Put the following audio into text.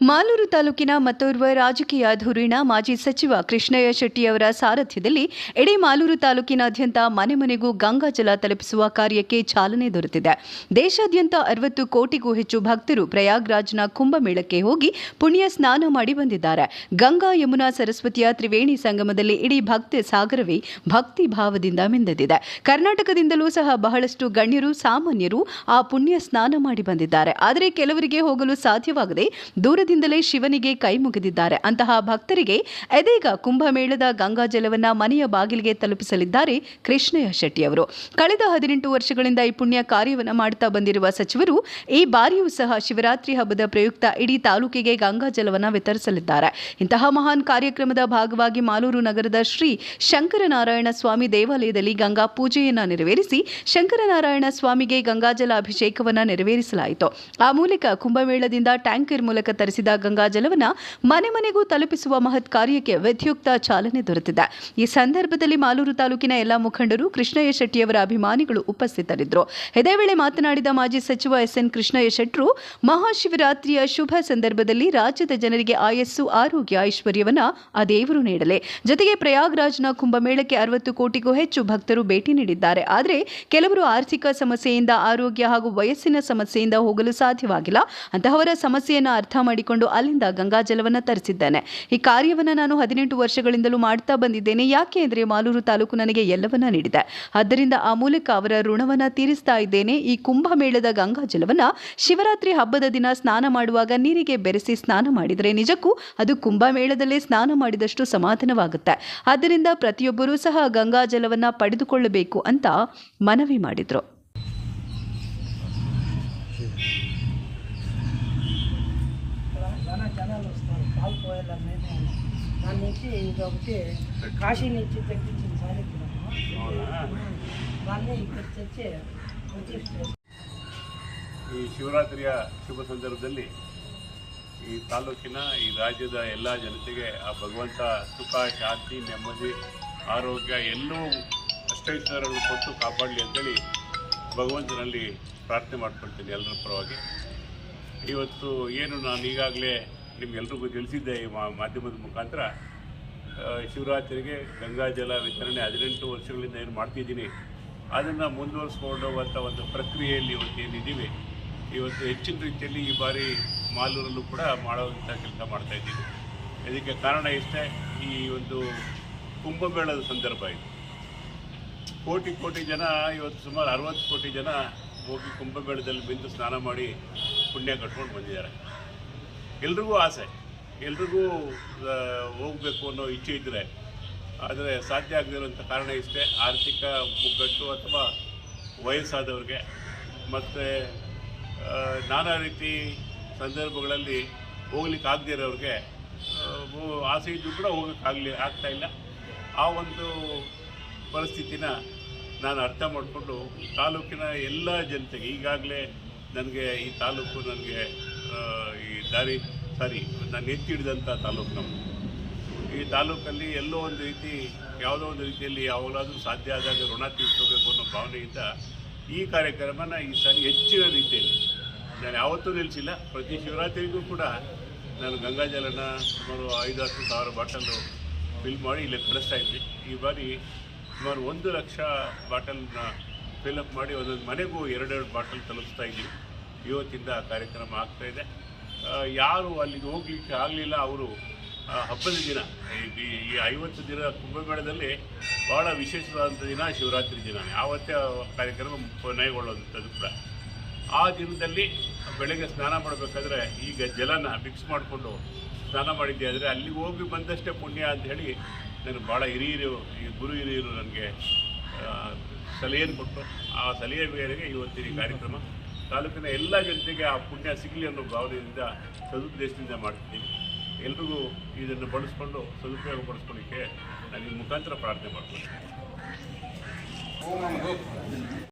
ಮಾಲೂರು ತಾಲೂಕಿನ ಮತ್ತೋರ್ವ ರಾಜಕೀಯ ಧುರೀಣ ಮಾಜಿ ಸಚಿವ ಕೃಷ್ಣಯ್ಯ ಶೆಟ್ಟಿಯವರ ಸಾರಥ್ಯದಲ್ಲಿ ಇಡೀ ಮಾಲೂರು ತಾಲೂಕಿನಾದ್ಯಂತ ಮನೆ ಮನೆಗೂ ಗಂಗಾ ಜಲ ತಲುಪಿಸುವ ಕಾರ್ಯಕ್ಕೆ ಚಾಲನೆ ದೊರೆತಿದೆ. ದೇಶಾದ್ಯಂತ ಅರವತ್ತು ಕೋಟಿಗೂ ಹೆಚ್ಚು ಭಕ್ತರು ಪ್ರಯಾಗ್ರಾಜ್ನ ಕುಂಭಮೇಳಕ್ಕೆ ಹೋಗಿ ಪುಣ್ಯ ಸ್ನಾನ ಮಾಡಿ ಬಂದಿದ್ದಾರೆ. ಗಂಗಾ ಯಮುನಾ ಸರಸ್ವತಿಯ ತ್ರಿವೇಣಿ ಸಂಗಮದಲ್ಲಿ ಇಡೀ ಭಕ್ತಿ ಸಾಗರವೇ ಭಕ್ತಿ ಭಾವದಿಂದ ಮಿಂದೆದಿದೆ. ಕರ್ನಾಟಕದಿಂದಲೂ ಸಹ ಬಹಳಷ್ಟು ಗಣ್ಯರು, ಸಾಮಾನ್ಯರು ಆ ಪುಣ್ಯ ಸ್ನಾನ ಮಾಡಿ ಬಂದಿದ್ದಾರೆ. ಆದರೆ ಕೆಲವರಿಗೆ ಹೋಗಲು ಸಾಧ್ಯವಾಗದೆ ದೂರದಿಂದಲೇ ಶಿವನಿಗೆ ಕೈ ಮುಗಿದಿದ್ದಾರೆ. ಅಂತಹ ಭಕ್ತರಿಗೆ ಎದೀಗ ಕುಂಭಮೇಳದ ಗಂಗಾ ಜಲವನ್ನ ಮನೆಯ ಬಾಗಿಲಿಗೆ ತಲುಪಿಸಲಿದ್ದಾರೆ ಕೃಷ್ಣಯ್ಯ ಶೆಟ್ಟಿಯವರು ಕಳೆದ ಹದಿನೆಂಟು ವರ್ಷಗಳಿಂದ ಈ ಪುಣ್ಯ ಕಾರ್ಯವನ್ನು ಮಾಡುತ್ತಾ ಬಂದಿರುವ ಸಚಿವರು ಈ ಬಾರಿಯೂ ಸಹ ಶಿವರಾತ್ರಿ ಹಬ್ಬದ ಪ್ರಯುಕ್ತ ಇಡೀ ತಾಲೂಕಿಗೆ ಗಂಗಾ ಜಲವನ್ನು ವಿತರಿಸಲಿದ್ದಾರೆ. ಇಂತಹ ಮಹಾನ್ ಕಾರ್ಯಕ್ರಮದ ಭಾಗವಾಗಿ ಮಾಲೂರು ನಗರದ ಶ್ರೀ ಶಂಕರನಾರಾಯಣ ಸ್ವಾಮಿ ದೇವಾಲಯದಲ್ಲಿ ಗಂಗಾ ಪೂಜೆಯನ್ನ ನೆರವೇರಿಸಿ ಶಂಕರನಾರಾಯಣ ಸ್ವಾಮಿಗೆ ಗಂಗಾಜಲ ಅಭಿಷೇಕವನ್ನ ನೆರವೇರಿಸಲಾಯಿತು. ಆ ಮೂಲಕ ಕುಂಭಮೇಳದಿಂದ ಟ್ಯಾಂಕರ್ ಮೂಲಕ ತರಿಸಿದ ಗಂಗಾಜಲವನ್ನ ಮನೆ ಮನೆಗೂ ತಲುಪಿಸುವ ಮಹತ್ ಕಾರ್ಯಕ್ಕೆ ವಿದ್ಯುಕ್ತ ಚಾಲನೆ ದೊರೆತಿದೆ. ಈ ಸಂದರ್ಭದಲ್ಲಿ ಮಾಲೂರು ತಾಲೂಕಿನ ಎಲ್ಲ ಮುಖಂಡರು ಕೃಷ್ಣಯ್ಯ ಶೆಟ್ಟಿಯವರ ಅಭಿಮಾನಿಗಳು ಉಪಸ್ಥಿತರಿದ್ದರು. ಇದೇ ವೇಳೆ ಮಾತನಾಡಿದ ಮಾಜಿ ಸಚಿವ ಎಸ್ ಎನ್ ಕೃಷ್ಣಯ್ಯ ಶೆಟ್ಟರು ಮಹಾಶಿವರಾತ್ರಿಯ ಶುಭ ಸಂದರ್ಭದಲ್ಲಿ ರಾಜ್ಯದ ಜನರಿಗೆ ಆಯಸ್ಸು, ಆರೋಗ್ಯ ಐಶ್ವರ್ಯವನ್ನ ಆ ದೇವರು ನೀಡಲಿ. ಜೊತೆಗೆ ಪ್ರಯಾಗ್ರಾಜ್ನ ಕುಂಭಮೇಳಕ್ಕೆ ಅರವತ್ತು ಕೋಟಿಗೂ ಹೆಚ್ಚು ಭಕ್ತರು ಭೇಟಿ ನೀಡಿದ್ದಾರೆ. ಆದರೆ ಕೆಲವರು ಆರ್ಥಿಕ ಸಮಸ್ಯೆಯಿಂದ, ಆರೋಗ್ಯ ಹಾಗೂ ವಯಸ್ಸಿನ ಸಮಸ್ಯೆಯಿಂದ ಹೋಗಲು ಸಾಧ್ಯವಾಗಿಲ್ಲ. ಅಂತಹವರ ಸಮಸ್ಯೆಯನ್ನು ಅರ್ಥ ಮಾಡಿಕೊಂಡು ಅಲ್ಲಿಂದ ಗಂಗಾಜಲವನ್ನು ತರಿಸಿದ್ದೇನೆ. ಈ ಕಾರ್ಯವನ್ನು ನಾನು ಹದಿನೆಂಟು ವರ್ಷಗಳಿಂದಲೂ ಮಾಡ್ತಾ ಬಂದಿದ್ದೇನೆ. ಯಾಕೆ ಅಂದರೆ ಮಾಲೂರು ತಾಲೂಕು ನನಗೆ ಎಲ್ಲವನ್ನ ನೀಡಿದೆ. ಆದ್ದರಿಂದ ಆ ಮೂಲಕ ಅವರ ಋಣವನ್ನ ತೀರಿಸ್ತಾ ಇದ್ದೇನೆ. ಈ ಕುಂಭಮೇಳದ ಗಂಗಾಜಲವನ್ನ ಶಿವರಾತ್ರಿ ಹಬ್ಬದ ದಿನ ಸ್ನಾನ ಮಾಡುವಾಗ ನೀರಿಗೆ ಬೆರೆಸಿ ಸ್ನಾನ ಮಾಡಿದರೆ ನಿಜಕ್ಕೂ ಅದು ಕುಂಭಮೇಳದಲ್ಲೇ ಸ್ನಾನ ಮಾಡಿದಷ್ಟು ಸಮಾಧಾನವಾಗುತ್ತೆ. ಆದ್ದರಿಂದ ಪ್ರತಿಯೊಬ್ಬರೂ ಸಹ ಗಂಗಾಜಲವನ್ನ ಪಡೆದುಕೊಳ್ಳಬೇಕು ಅಂತ ಮನವಿ ಮಾಡಿದ್ರು. వస్తున్నారు పాలు పోయాలని నేను దాని నుంచి ఇది ఒకటి కాశీ నుంచి తెప్పించింది సాయంత్రం దాన్ని ఇక్కడ తెచ్చి ప్రతిష్ఠ చేస్తాం. ಈ ಶಿವರಾತ್ರಿಯ ಶುಭ ಸಂದರ್ಭದಲ್ಲಿ ಈ ತಾಲೂಕಿನ ಈ ರಾಜ್ಯದ ಎಲ್ಲ ಜನತೆಗೆ ಆ ಭಗವಂತ ಸುಖ ಶಾಂತಿ ನೆಮ್ಮದಿ ಆರೋಗ್ಯ ಎಲ್ಲವೂ ಅಷ್ಟೈಶ್ವರಗಳನ್ನು ಕೊಟ್ಟು ಕಾಪಾಡಲಿ ಅಂತೇಳಿ ಭಗವಂತನಲ್ಲಿ ಪ್ರಾರ್ಥನೆ ಮಾಡ್ಕೊಳ್ತೀನಿ ಎಲ್ಲರ ಪರವಾಗಿ ಇವತ್ತು ಏನು ನಾನು ಈಗಾಗಲೇ ನಿಮ್ಗೆಲ್ರಿಗೂ ತಿಳಿಸಿದ್ದೆ ಈ ಮಾಧ್ಯಮದ ಮುಖಾಂತರ. ಶಿವರಾತ್ರಿಗೆ ಗಂಗಾಜಲ ವಿತರಣೆ ಹದಿನೆಂಟು ವರ್ಷಗಳಿಂದ ಏನು ಮಾಡ್ತಿದ್ದೀನಿ, ಅದನ್ನು ಮುಂದುವರಿಸ್ಕೊಂಡು ಹೋಗುವಂಥ ಒಂದು ಪ್ರಕ್ರಿಯೆಯಲ್ಲಿ ಇವತ್ತು ಏನಿದ್ದೀವಿ, ಇವತ್ತು ಹೆಚ್ಚಿನ ರೀತಿಯಲ್ಲಿ ಈ ಬಾರಿ ಮಾಲೂರಲ್ಲೂ ಕೂಡ ಮಾಡುವಂಥ ಕೆಲಸ ಮಾಡ್ತಾಯಿದ್ದೀವಿ ಇದಕ್ಕೆ ಕಾರಣ ಇಷ್ಟೇ, ಈ ಒಂದು ಕುಂಭಮೇಳದ ಸಂದರ್ಭ ಇದು. ಕೋಟಿ ಕೋಟಿ ಜನ, ಇವತ್ತು ಸುಮಾರು ಅರವತ್ತು ಕೋಟಿ ಜನ ಹೋಗಿ ಕುಂಭಮೇಳದಲ್ಲಿ ಬಿಂದು ಸ್ನಾನ ಮಾಡಿ ಪುಣ್ಯ ಕಟ್ಕೊಂಡು ಬಂದಿದ್ದಾರೆ. ಎಲ್ರಿಗೂ ಆಸೆ, ಎಲ್ರಿಗೂ ಹೋಗಬೇಕು ಅನ್ನೋ ಇಚ್ಛೆ ಇದ್ದರೆ ಆದರೆ ಸಾಧ್ಯ ಆಗದಿರುವಂಥ ಕಾರಣ ಇಷ್ಟೇ, ಆರ್ಥಿಕ ಮುಗ್ಗಟ್ಟು ಅಥವಾ ವಯಸ್ಸಾದವ್ರಿಗೆ. ಮತ್ತು ನಾನಾ ರೀತಿ ಸಂದರ್ಭಗಳಲ್ಲಿ ಹೋಗ್ಲಿಕ್ಕೆ ಆಗದೇ ಇರೋರಿಗೆ ಆಸೆ ಇದ್ದರೂ ಕೂಡ ಹೋಗೋಕ್ಕಾಗಲಿ ಆಗ್ತಾ ಇಲ್ಲ. ಆ ಒಂದು ಪರಿಸ್ಥಿತಿನ ನಾನು ಅರ್ಥ ಮಾಡಿಕೊಂಡು, ತಾಲೂಕಿನ ಎಲ್ಲ ಜನತೆಗೆ, ಈಗಾಗಲೇ ನನಗೆ ಈ ತಾಲೂಕು ನನಗೆ ಈ ದಾರಿ, ಸಾರಿ ನಾನು ಎತ್ತಿ ಹಿಡಿದಂಥ ತಾಲೂಕು ನಮ್ಮ ಈ ತಾಲೂಕಲ್ಲಿ ಎಲ್ಲೋ ಒಂದು ರೀತಿ, ಯಾವುದೋ ಒಂದು ರೀತಿಯಲ್ಲಿ ಯಾವಾಗಲಾದರೂ ಸಾಧ್ಯ ಆದಾಗ ಋಣ ತೀರಿಸ್ಕೋಬೇಕು ಅನ್ನೋ ಭಾವನೆಯಿಂದ ಈ ಕಾರ್ಯಕ್ರಮನ ಈ ಸಾರಿ ಹೆಚ್ಚಿನ ರೀತಿಯಲ್ಲಿ, ನಾನು ಯಾವತ್ತೂ ನಿಲ್ಲಿಸಿಲ್ಲ, ಪ್ರತಿ ಶಿವರಾತ್ರಿಗೂ ಕೂಡ ನಾನು ಗಂಗಾಜಲನ ಸುಮಾರು ಐದು, ಹತ್ತು ಸಾವಿರ ಬಾಟಲು ಫಿಲ್ ಮಾಡಿ ಇಲ್ಲಿ ಕಳಿಸ್ತಾ ಇದ್ವಿ. ಈ ಬಾರಿ ಸುಮಾರು ಒಂದು ಲಕ್ಷ ಬಾಟಲ್ನ ಅಪ್ ಮಾಡಿ ಒಂದೊಂದು ಮನೆಗೂ ಎರಡೆರಡು ಬಾಟಲ್ ತಲುಪಿಸ್ತಾ ಇದ್ದೀವಿ. ಇವತ್ತಿಂದ ಕಾರ್ಯಕ್ರಮ ಕಾರ್ಯಕ್ರಮ ಆಗ್ತಾಯಿದೆ ಯಾರು ಅಲ್ಲಿಗೆ ಹೋಗ್ಲಿಕ್ಕೆ ಆಗಲಿಲ್ಲ ಅವರು ಹಬ್ಬದ ದಿನ. ಈ- ಐವತ್ತು ದಿನ ಕುಂಭಮೇಳದಲ್ಲಿ ಭಾಳ ವಿಶೇಷವಾದಂಥ ದಿನ ಶಿವರಾತ್ರಿ ದಿನ ಯಾವತ್ತೇ ಕಾರ್ಯಕ್ರಮ ಕೊನೆಗೊಳ್ಳುವಂಥದ್ದು ಕೂಡ. ಆ ದಿನದಲ್ಲಿ ಬೆಳಗ್ಗೆ ಸ್ನಾನ ಮಾಡಬೇಕಾದ್ರೆ ಈಗ ಜಲನ ಮಿಕ್ಸ್ ಮಾಡಿಕೊಂಡು ಸ್ನಾನ ಮಾಡಿದ್ದೆ ಆದರೆ ಅಲ್ಲಿಗೆ ಹೋಗಿ ಬಂದಷ್ಟೇ ಪುಣ್ಯ ಅಂತ ಹೇಳಿ ನನಗೆ ಭಾಳ ಹಿರಿಯರು, ಈ ಗುರು ಹಿರಿಯರು ನನಗೆ ಸಲಹೆಯನ್ನು ಕೊಟ್ಟರು. ಆ ಸಲಹೆ ಮೇರೆಗೆ ಇವತ್ತಿನ ಕಾರ್ಯಕ್ರಮ ತಾಲೂಕಿನ ಎಲ್ಲ ಜನತೆಗೆ ಆ ಪುಣ್ಯ ಸಿಗಲಿ ಅನ್ನೋ ಭಾವನೆಯಿಂದ ಸದುದ್ದೇಶದಿಂದ ಮಾಡ್ತಿದ್ದೀನಿ ಎಲ್ರಿಗೂ ಇದನ್ನು ಬಳಸ್ಕೊಂಡು, ಸದುಪಯೋಗ ಪಡಿಸ್ಕೊಳ್ಳಿಕ್ಕೆ ನಾನು ಮುಖಾಂತರ ಪ್ರಾರ್ಥನೆ ಮಾಡ್ತೀನಿ.